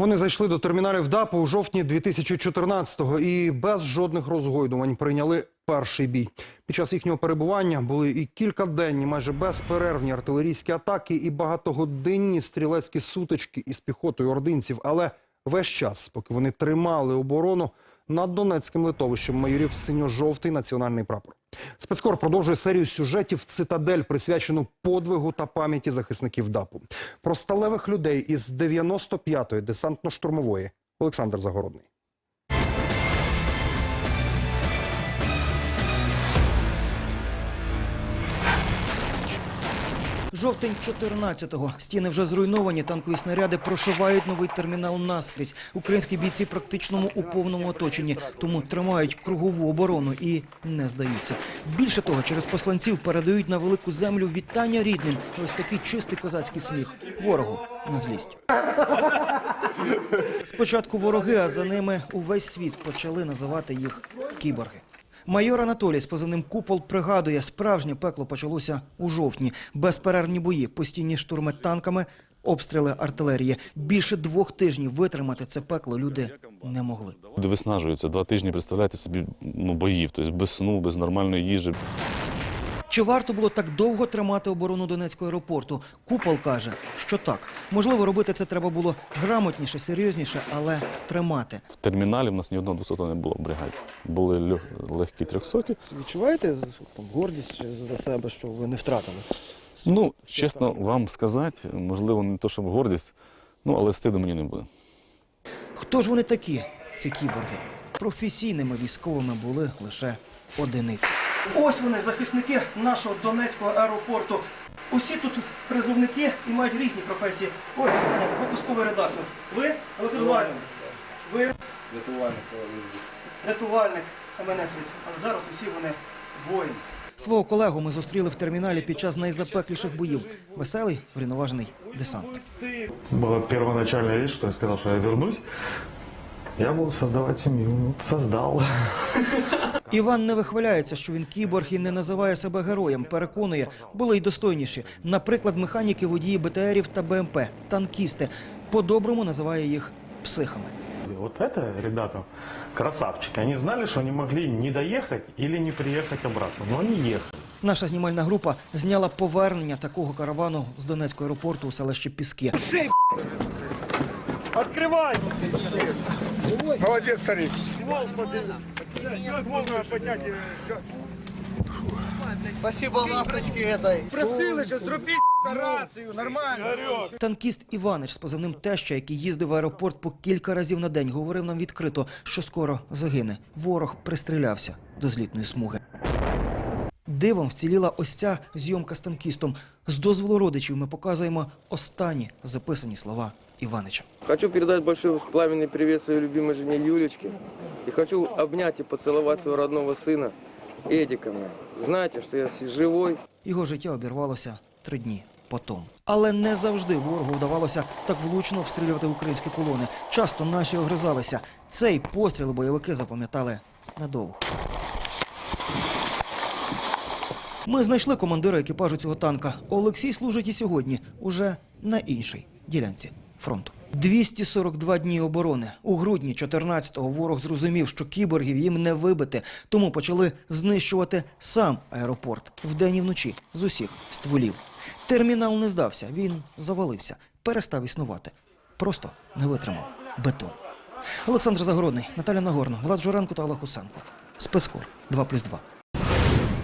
Вони зайшли до терміналів ДАПу у жовтні 2014-го і без жодних розгойдувань прийняли перший бій. Під час їхнього перебування були і кількаденні, майже безперервні артилерійські атаки, і багатогодинні стрілецькі сутички із піхотою ординців. Але весь час, поки вони тримали оборону, над Донецьким литовищем майорів синьо-жовтий національний прапор. Спецкор продовжує серію сюжетів Цитадель, присвячену подвигу та пам'яті захисників ДАПу. Про сталевих людей із 95-ї десантно-штурмової Олександр Загородний. Жовтень 14-го. Стіни вже зруйновані, танкові снаряди прошивають новий термінал наскрізь. Українські бійці практичному у повному оточенні, тому тримають кругову оборону і не здаються. Більше того, через посланців передають на велику землю вітання рідним. Ось такий чистий козацький сміх. Ворогу на злість. Спочатку вороги, а за ними увесь світ почали називати їх кіборги. Майор Анатолій з позивним Купол пригадує, справжнє пекло почалося у жовтні. Безперервні бої, постійні штурми танками, обстріли артилерії. Більше двох тижнів витримати це пекло люди не могли. Люди виснажуються два тижні, представляєте собі ну, боїв, тобто без сну, без нормальної їжі. Чи варто було так довго тримати оборону Донецького аеропорту? Купол каже, що так. Можливо, робити це треба було грамотніше, серйозніше, але тримати. В терміналі в нас ні одного 200 не було в бригаді. Були легкі 300. Відчуваєте там, гордість за себе, що ви не втратили? Ну, чесно вам сказати, можливо, не то, щоб гордість, ну, але стиду мені не буде. Хто ж вони такі, ці кіборги? Професійними військовими були лише одиниці. Ось вони, захисники нашого Донецького аеропорту. Усі тут призовники і мають різні професії. Ось випусковий редактор. Ви рятувальник. Ви рятувальник Рятувальник МНСівець. Але зараз усі вони воїни. Свого колегу ми зустріли в терміналі під час найзапекліших боїв. Веселий, врівноважений десант. Была первоначальная речь, что я сказал, что я вернусь. Я буду создавать семью. Ну, Создал. Іван не вихваляється, що він кіборг і не називає себе героєм. Переконує, були й достойніші. Наприклад, механіки, водії БТРів та БМП, танкісти. По-доброму називає їх психами. Вот это, ребята, красавчики. Они знали, что они могли не доехать или не приехать обратно. Но они ехали. Наша знімальна група зняла повернення такого каравану з Донецького аеропорту у селище Піски. Молодец, старик. Спасибо ласточки этой. Просили же зробіть рацію, нормально. Танкіст Іванич з позивним теща, який їздив в аеропорт по кілька разів на день, говорив нам відкрито, що скоро загине. Ворог пристрілявся до злітної смуги. Дивом вціліла ось ця зйомка з танкістом. З дозволу родичів ми показуємо останні записані слова Іванича. Хочу передать большой пламенный привет своей любимой жене Юлечке. И хочу обнять и поцеловать своего родного сына Эдика. моя. Знаете, что я с- живой, Його життя обірвалося три дні потом. Але не завжди ворогу вдавалося так влучно обстрілювати українські колони. Часто наші огризалися. Цей постріл бойовики запам'ятали надовго. Ми знайшли командира екіпажу цього танка. Олексій служить і сьогодні, уже на іншій ділянці фронту. 242 дні оборони. У грудні 14-го ворог зрозумів, що кіборгів їм не вибити, тому почали знищувати сам аеропорт вдень і вночі з усіх стволів. Термінал не здався, він завалився, перестав існувати. Просто не витримав бетон. Олександр Загородний, Наталя Нагорна, Влад Журенко та Олег Усенко. Спецкор 2+,2.